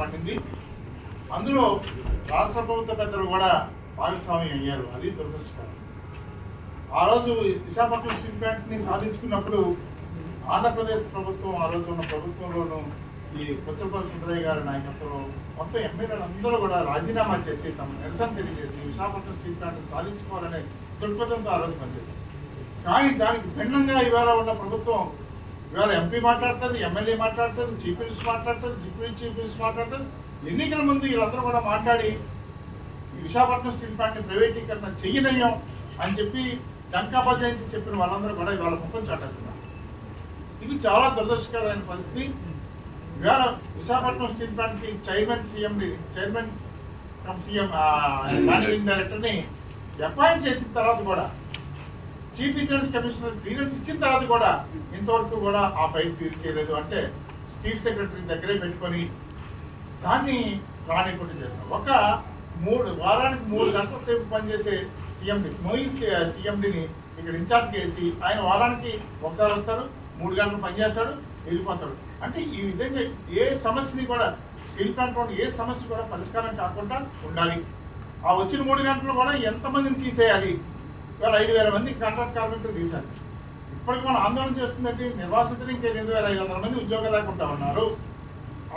పండింది. అందులో రాష్ట్ర ప్రభుత్వ పెద్దలు కూడా భాగస్వామి అయ్యారు. అది దురదృష్టకరం. ఆ రోజు విశాఖపట్నం స్టీల్ ప్లాంట్ని సాధించుకున్నప్పుడు ఆంధ్రప్రదేశ్ ప్రభుత్వం ఆ రోజు ఉన్న ప్రభుత్వంలోనూ ఈ పుచ్చపల్లి సుందరయ్య గారి నాయకత్వంలో మొత్తం ఎమ్మెల్యేలు అందరూ కూడా రాజీనామా చేసి తమ నిరసన తెలియజేసి విశాఖపట్నం స్టీల్ ప్లాంట్ సాధించుకోవాలనే దృక్పథంతో ఆ రోజు పనిచేశారు. కానీ దానికి భిన్నంగా ఇవాళ ఉన్న ప్రభుత్వం ఇవాళ ఎంపీ మాట్లాడుతుంది ఎమ్మెల్యే మాట్లాడుతుంది చీఫ్ మినిస్టర్ మాట్లాడుతుంది డిప్యూటీ చీఫ్ మినిస్టర్ మాట్లాడుతుంది. ఎన్నికల ముందు వీళ్ళందరూ కూడా మాట్లాడి విశాఖపట్నం స్టీల్ ప్లాంట్ని ప్రైవేటీకరణ చెయ్యనయ్యాం అని చెప్పి డంకా చెప్పిన వాళ్ళందరూ కూడా ఇవాళ ముఖం చాటేస్తున్నారు. ఇది చాలా దురదృష్టకరమైన పరిస్థితి. ఇవాళ విశాఖపట్నం స్టీల్ ప్లాంట్కి చైర్మన్ సీఎంని చైర్మన్ కమ్ సీఎం మేనేజింగ్ డైరెక్టర్ని అపాయింట్ చేసిన తర్వాత కూడా చీఫ్ విజిలెన్స్ కమిషనర్ క్లియరెన్స్ ఇచ్చిన తర్వాత కూడా ఇంతవరకు కూడా ఆ ఫైల్ క్లియర్ చేయలేదు. అంటే స్టీల్ సెక్రటరీ దగ్గరే పెట్టుకొని దాన్ని రానికుండా చేస్తాం ఒక మూడు వారానికి మూడు గంటల సేపు పనిచేసే సీఎండి మోయిన్ సీఎండిని ఇక్కడ ఇన్ఛార్జ్ చేసి ఆయన వారానికి ఒకసారి వస్తారు మూడు గంటలు పనిచేస్తాడు వెళ్ళిపోతాడు. అంటే ఈ విధంగా ఏ సమస్యని కూడా స్టీల్ ప్లాంట్లో ఏ సమస్య కూడా పరిష్కారం కాకుండా ఉండాలి. ఆ వచ్చిన మూడు గంటలు కూడా ఎంతమందిని తీసేయాలి? ఇవాళ ఐదు వేల మంది కాంట్రాక్ట్ కార్మికులు తీశారు. ఇప్పటికి మనం ఆందోళన చేస్తుందంటే నిర్వాసితులు ఇంకా ఎనిమిది వేల ఐదు వందల మంది ఉద్యోగాలు లేకుండా ఉన్నారు.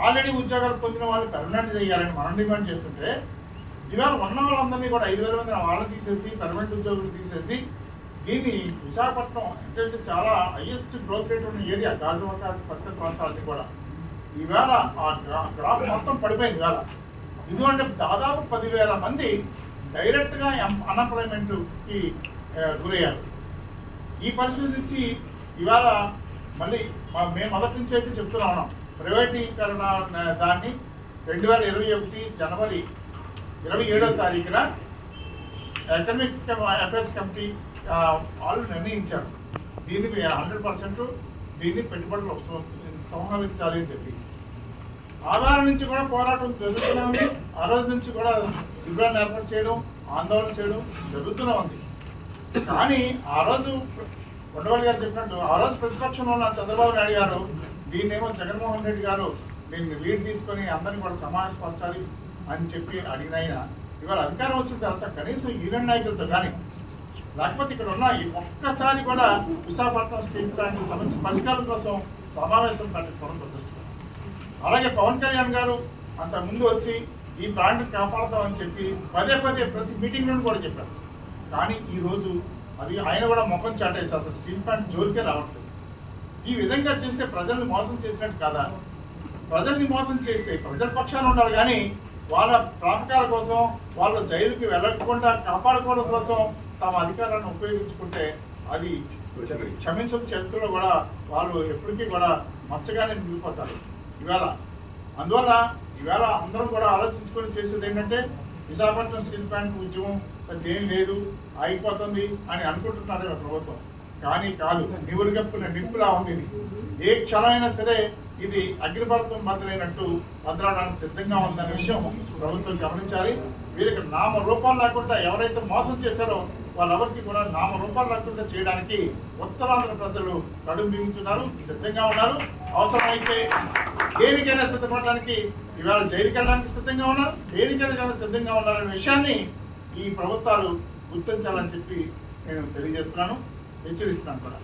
ఆల్రెడీ ఉద్యోగాలు పొందిన వాళ్ళు పర్మనెంట్ చేయాలని మనం డిమాండ్ చేస్తుంటే ఇవాళ ఉన్న వాళ్ళందరినీ కూడా ఐదు వేల మంది వాళ్ళని తీసేసి పర్మనెంట్ ఉద్యోగులు తీసేసి దీన్ని విశాఖపట్నం ఏంటంటే చాలా హైయెస్ట్ గ్రోత్ రేట్ ఉన్న ఏరియా గాజువాక పరిసర ప్రాంతాలన్నీ కూడా. ఈవేళ ఆ గ్రా- మొత్తం పడిపోయింది ఇవాళ. ఎందుకంటే దాదాపు పదివేల మంది డైరెక్ట్గా అన్ఎంప్లాయ్మెంట్కి గురయ్యారు. ఈ పరిస్థితి నుంచి ఇవాళ మళ్ళీ మేము మొదటి నుంచి అయితే చెప్తూనే ఉన్నాం ప్రైవేటీకరణ దాన్ని రెండు వేల ఇరవై ఒకటి జనవరి ఇరవై ఏడో తారీఖున ఎకనామిక్స్ అఫైర్స్ కమిటీ వాళ్ళు నిర్ణయించారు. దీన్ని హండ్రెడ్ పర్సెంట్ దీన్ని పెట్టుబడులు సంహరించాలి అని చెప్పి. ఆధార నుంచి కూడా పోరాటం జరుగుతూనే ఉంది ఆ రోజు నుంచి కూడా శిబిరాన్ని ఏర్పాటు చేయడం ఆందోళన చేయడం జరుగుతూనే ఉంది. కానీ ఆ రోజు ఉండవల్లి గారు చెప్పినట్టు ఆ రోజు ప్రతిపక్షంలో ఉన్న చంద్రబాబు నాయుడు గారు దీన్నేమో జగన్మోహన్ రెడ్డి గారు దీన్ని లీడ్ తీసుకొని అందరినీ కూడా సమావేశపరచాలి అని చెప్పి అడిగిన ఆయన ఇవాళ అధికారం వచ్చిన తర్వాత కనీసం యూనియన్ నాయకులతో కానీ లేకపోతే ఇక్కడ ఉన్న ఈ ఒక్కసారి కూడా విశాఖపట్నం స్టీల్ ప్లాంట్ సమస్య పరిష్కారం కోసం సమావేశం పెట్టుకోవడం దురదృష్టకరం అలాగే పవన్ కళ్యాణ్ గారు అంత ముందు వచ్చి ఈ ప్లాంట్ కాపాడతామని చెప్పి పదే పదే ప్రతి మీటింగ్లో కూడా చెప్పారు. కానీ ఈ రోజు అది ఆయన కూడా ముఖం చాటేసి అసలు స్టీల్ ప్లాంట్ జోలికే రావట్లేదు. ఈ విధంగా చేస్తే ప్రజల్ని మోసం చేసినట్టు కాదా? ప్రజల్ని మోసం చేస్తే ప్రజల పక్షాన ఉండాలి కానీ వాళ్ళ ప్రాపకాల కోసం వాళ్ళు జైలుకి వెళ్ళకుండా కాపాడుకోవడం కోసం తమ అధికారాన్ని ఉపయోగించుకుంటే అది క్షమించని చరిత్రలో కూడా వాళ్ళు ఎప్పటికీ కూడా మచ్చగానే మిగిలిపోతారు. ఇవాళ. అందువల్ల ఈవేళ అందరం కూడా ఆలోచించుకొని చేసేది ఏంటంటే విశాఖపట్నం స్టీల్ ప్లాంట్ ఉద్యమం ఏం లేదు అయిపోతుంది అని అనుకుంటున్నారు ప్రభుత్వం. కానీ కాదు నివురుగప్పున నిప్పులా ఉంది ఏ క్షణమైనా సరే ఇది అగ్నిపర్వతం మంత్రులైనట్టు భద్రాడానికి సిద్ధంగా ఉందనే విషయం ప్రభుత్వం గమనించాలి. వీరికి నామ రూపాలు లేకుండా ఎవరైతే మోసం చేశారో వాళ్ళెవరికి కూడా నామ రూపాలు లేకుండా చేయడానికి ఉత్తరాంధ్ర ప్రజలు నడుం బిగించున్నారు సిద్ధంగా ఉన్నారు. అవసరమైతే దేనికైనా సిద్ధపడడానికి ఇవాళ జైలుకి వెళ్ళడానికి సిద్ధంగా ఉన్నారు. దేనికైనా సిద్ధంగా ఉన్నారనే విషయాన్ని ఈ ప్రభుత్వాలు గుర్తించాలని చెప్పి నేను తెలియజేస్తున్నాను. హెచ్చరిస్తున్నాను కూడా.